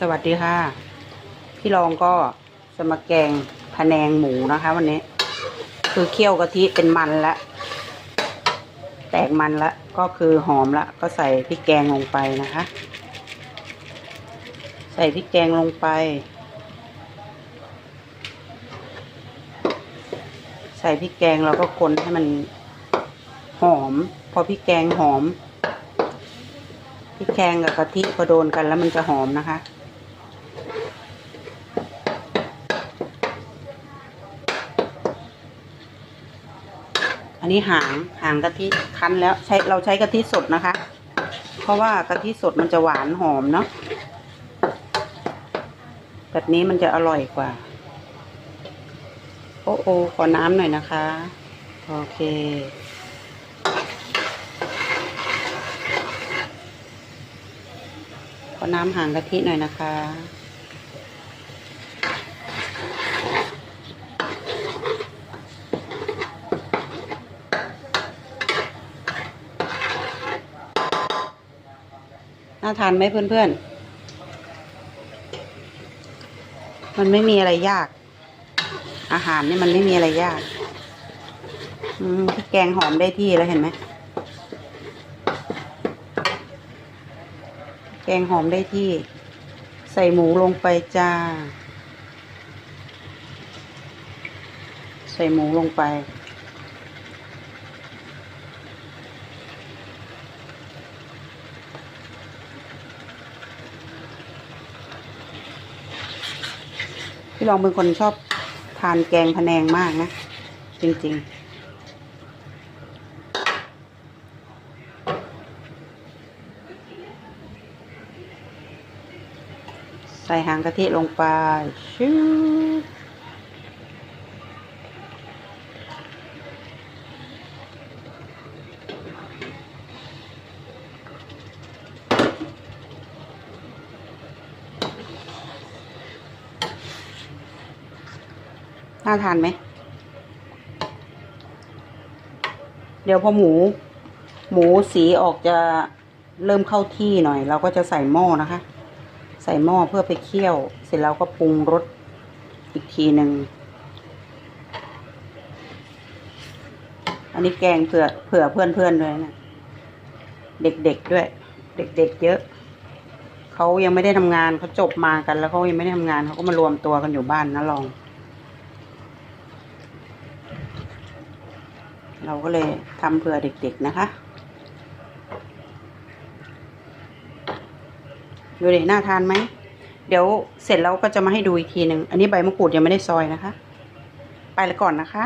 สวัสดีค่ะ พี่รองก็จะมาแกงพะแนงหมูนะคะ วันนี้ คือเคี่ยวกะทิเป็นมันละแตกมันละก็คือหอมละก็ใส่พริกแกงลงไปนะคะ ใส่พริกแกงลงไป ใส่พริกแกงแล้วก็คนให้มันหอม พอพริกแกงหอม พริกแกงกับกะทิพอโดนกันแล้วมันจะหอมนะคะ อันนี้หางหางกะทิคั้นแล้วใช้เราใช้กะทิสดนะคะ เพราะว่ากะทิสดมันจะหวานหอมเนาะแบบนี้มันจะอร่อยกว่า โอ้โอขอน้ำหน่อยนะคะ โอเค อน้ำหางกะทิหน่อยนะคะ น่าทานไหมเพื่อนๆ มันไม่มีอะไรยาก อาหารนี่มันไม่มีอะไรยากอืมพริกแกงหอมได้ที่แล้วเห็นไหม แกงหอมได้ที่ ใส่หมูลงไปจ้า ใส่หมูลงไป พี่ลองเป็นคนชอบทานแกงพะแนงมากนะ จริง ๆ ใส่หางกะทิลงไปชูน่าทานไหม เดี๋ยวพอหมู หมูสีออกจะเริ่มเข้าที่หน่อย เราก็จะใส่หม้อนะคะ ใส่หม้อเพื่อไปเคี่ยว เสร็จแล้วก็ปรุงรสอีกทีหนึ่ง อันนี้แกงเผื่อเผื่อเพื่อนๆด้วยนะ เด็กๆด้วย เด็กๆเยอะ เขายังไม่ได้ทำงานเขาจบมากัน แล้วเขายังไม่ได้ทำงานเขาก็มารวมตัวกันอยู่บ้านนะลอง เราก็เลยทำเผื่อเด็ก ๆ นะคะ ดูดิน่าทานไหม เดี๋ยวเสร็จแล้วก็จะมาให้ดูอีกทีหนึ่ง อันนี้ใบมะกรูดยังไม่ได้ซอยนะคะ ไปแล้วก่อนนะคะ